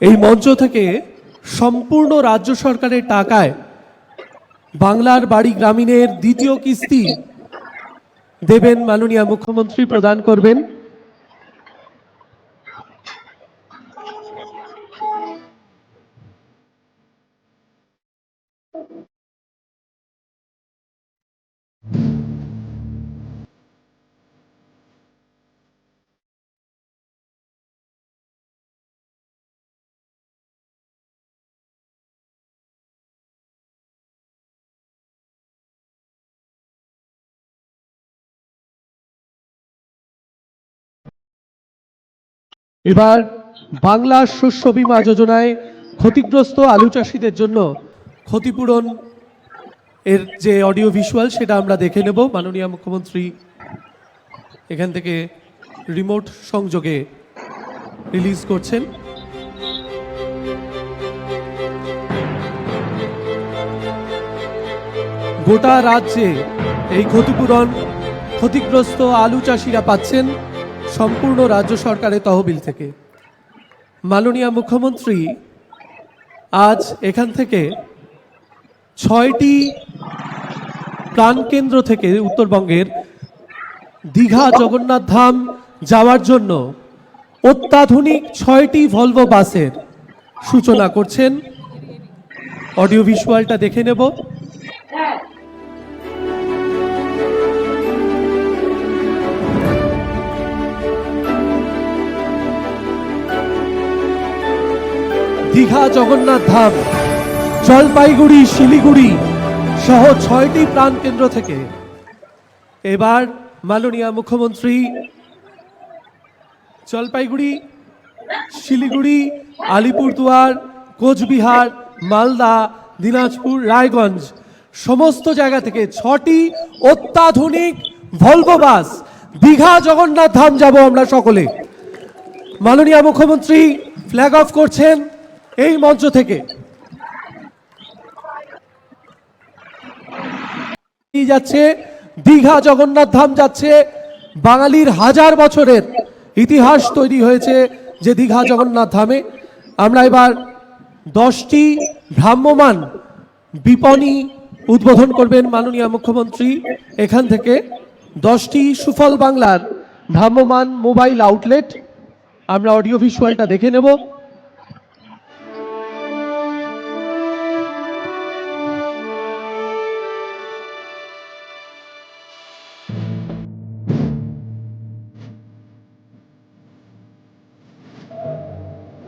এই মঞ্চ থেকে সম্পূর্ণ রাজ্য সরকারের টাকায় বাংলার বাড়ি গ্রামীণের দ্বিতীয় কিস্তি দেবেন মাননীয় মুখ্যমন্ত্রী প্রদান করবেন। এবার বাংলা শস্য বীমা যোজনায় ক্ষতিগ্রস্ত আলু চাষিদের জন্য ক্ষতিপূরণ এর যে অডিও ভিজুয়াল সেটা আমরা দেখে নেব। মাননীয় মুখ্যমন্ত্রী এখান থেকে রিমোট সংযোগে রিলিজ করছেন। গোটা রাজ্যে এই ক্ষতিপূরণ ক্ষতিগ্রস্ত আলু চাষিরা পাচ্ছেন। সম্পূর্ণ রাজ্য সরকারের তহবিল থেকে। মাননীয় মুখ্যমন্ত্রী, আজ এখান থেকে ছয়টি প্রাণকেন্দ্র থেকে উত্তরবঙ্গের দীঘা জগন্নাথ ধাম যাওয়ার জন্য অত্যাধুনিক ছয়টি ভলভো বাসের সূচনা করছেন। অডিও ভিজুয়ালটা দেখে নেব। দীঘা জগন্নাথ ধাম, জলপাইগুড়ি, শিলিগুড়ি সহ ছয়টি প্রাণকেন্দ্র থেকে। এবার মাননীয় মুখ্যমন্ত্রী, জলপাইগুড়ি, শিলিগুড়ি, আলিপুরদুয়ার, কোচবিহার, মালদা, দিনাজপুর, রায়গঞ্জ সমস্ত জায়গা থেকে ছটি অত্যাধুনিক ভলভো বাস দীঘা জগন্নাথ ধাম যাব আমরা সকলে। মাননীয় মুখ্যমন্ত্রী ফ্ল্যাগ অফ করছেন। এই মঞ্চ থেকে। যাচ্ছে, দীঘা জগন্নাথ ধাম যাচ্ছে, বাঙালির হাজার বছরের ইতিহাস তৈরি হয়েছে যে দীঘা জগন্নাথ ধামে। আমরা এবার দশটি ভ্রাম্যমান বিপণী উদ্বোধন করবেন মাননীয় মুখ্যমন্ত্রী। এখান থেকে দশটি সুফল বাংলার ভ্রাম্যমান মোবাইল আউটলেট। আমরা অডিও ভিজুয়ালটা দেখে নেব।